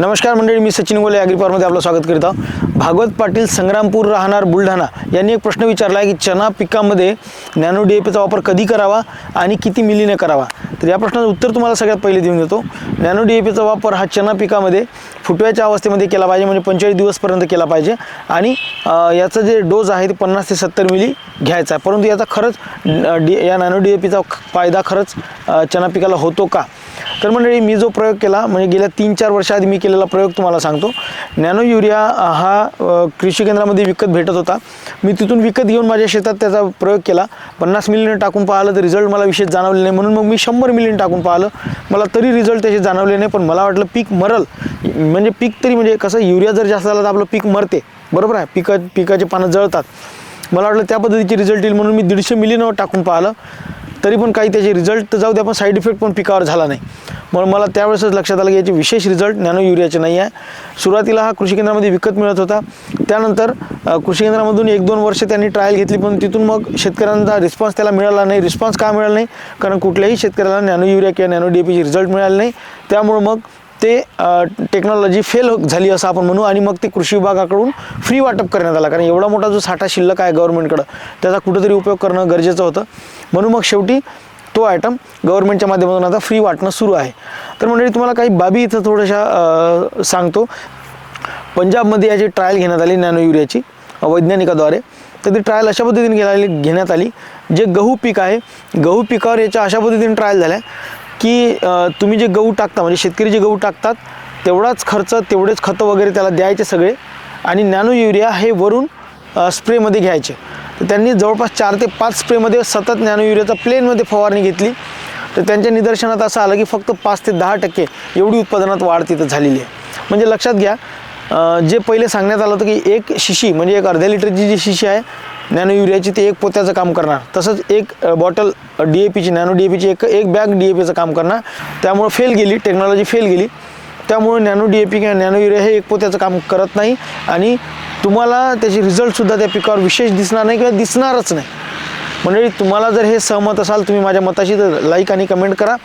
नमस्कार मंडळी मी सचिन गोले ॲग्रिपारमध्ये आपलं स्वागत करीत आहोत. भागवत पाटील संग्रामपूर राहणार बुलढाणा यांनी एक प्रश्न विचारला आहे की चना पिकामध्ये नॅनो डी ए पीचा वापर कधी करावा आणि किती मिलीने करावा? तर या प्रश्नाचं उत्तर तुम्हाला सगळ्यात पहिले देऊन देतो. नॅनो डी ए पीचा वापर हा चना पिकामध्ये फुटव्याच्या अवस्थेमध्ये केला पाहिजे म्हणजे पंचेचाळीस दिवसपर्यंत केला पाहिजे आणि याचा याचं जे डोस आहे ते पन्नास ते सत्तर मिली घ्यायचा आहे. परंतु याचा खरंच डी या नॅनो डी ए पीचा फायदा खरंच चना पिकाला होतो का? तर मंडळी मी जो प्रयोग केला म्हणजे गेल्या तीन चार वर्षाआधी मी केलेला प्रयोग तुम्हाला सांगतो. नॅनो युरिया हा कृषी केंद्रामध्ये विकत भेटत होता. मी तिथून विकत घेऊन माझ्या शेतात त्याचा प्रयोग केला. पन्नास मिलीने टाकून पाहिलं तर रिझल्ट मला विशेष जाणवले नाही. म्हणून मग मी शंभर मिलीने टाकून पाहिलं. मला तरी रिझल्ट त्याचे जाणवले नाही पण मला वाटलं पीक मरल. म्हणजे पीक तरी म्हणजे कसं युरिया जर जास्त झाला तर आपलं पीक मरते. बरोबर आहे? पिका पिकाचे पानं जळतात. मला वाटलं त्या पद्धतीचे रिझल्ट येईल म्हणून मी दीडशे मिलीनं टाकून पाहिलं. तरी पण काही त्याचे रिझल्ट तर जाऊ दे पण साईड इफेक्ट पण पिकावर झाला नाही. म्हणून मला त्यावेळेसच लक्षात आलं की याचे विशेष रिझल्ट नॅनो युरियाचे नाही आहे. सुरुवातीला हा कृषी केंद्रामध्ये विकत मिळत होता. त्यानंतर कृषी केंद्रामधून एक दोन वर्ष त्यांनी ट्रायल घेतली पण तिथून मग शेतकऱ्यांचा रिस्पॉन्स त्याला मिळाला नाही. रिस्पॉन्स का मिळाला नाही? कारण कुठल्याही शेतकऱ्याला नॅनो युरिया किंवा नॅनो डी पीचे रिझल्ट मिळाले नाही. त्यामुळं मग ते टेक्नॉलॉजी फेल झाली असं आपण म्हणू आणि मग ते कृषी विभागाकडून फ्री वाटप करण्यात आला. कारण एवढा मोठा जो साठा शिल्लक आहे गव्हर्नमेंटकडं त्याचा कुठंतरी उपयोग करणं गरजेचं होतं. म्हणून मग शेवटी तो आयटम गव्हर्नमेंटच्या माध्यमातून आता फ्री वाटणं सुरू आहे. तर म्हणजे तुम्हाला काही बाबी इथं थोड्याशा सांगतो. पंजाबमध्ये याची ट्रायल घेण्यात आली नॅनो युरियाची वैज्ञानिकाद्वारे. तर ती ट्रायल अशा पद्धतीने घेण्यात आली घेण्यात आली. जे गहू पीक आहे गहू पिकावर याच्या अशा पद्धतीने ट्रायल झाल्या की तुम्ही जे गहू टाकता म्हणजे शेतकरी जे गहू टाकतात तेवढाच खर्च तेवढेच खतं वगैरे त्याला द्यायचे सगळे आणि नॅनो युरिया हे वरून स्प्रेमध्ये घ्यायचे. तर त्यांनी जवळपास चार ते पाच स्प्रेमध्ये सतत नॅनो युरियाचा प्लेनमध्ये फवारणी घेतली. तर त्यांच्या निदर्शनात असं आलं की फक्त पाच ते दहा टक्के एवढी उत्पादनात वाढ तिथं झालेली आहे. म्हणजे लक्षात घ्या जे पहिले सांगण्यात आलं होतं की एक शिशी म्हणजे एक अर्ध्या लिटरची जी शिशी आहे नॅनो युरियाची ते एक पोत्याचं काम करणार. तसंच एक बॉटल डी ए पीची नॅनो डी ए पीची एक एक बॅग डी ए पीचं काम करणार. त्यामुळे फेल गेली टेक्नॉलॉजी फेल गेली. त्यामुळे नॅनो डी ए पी किंवा नॅनो युरिया हे एक पोत्याचं काम करत नाही. आणि तुम्हाला त्याचे रिझल्टसुद्धा त्या पिकावर विशेष दिसणार नाही किंवा दिसणारच नाही. म्हणजे तुम्हाला जर हे सहमत असाल तुम्ही माझ्या मताशी तर लाईक आणि कमेंट करा.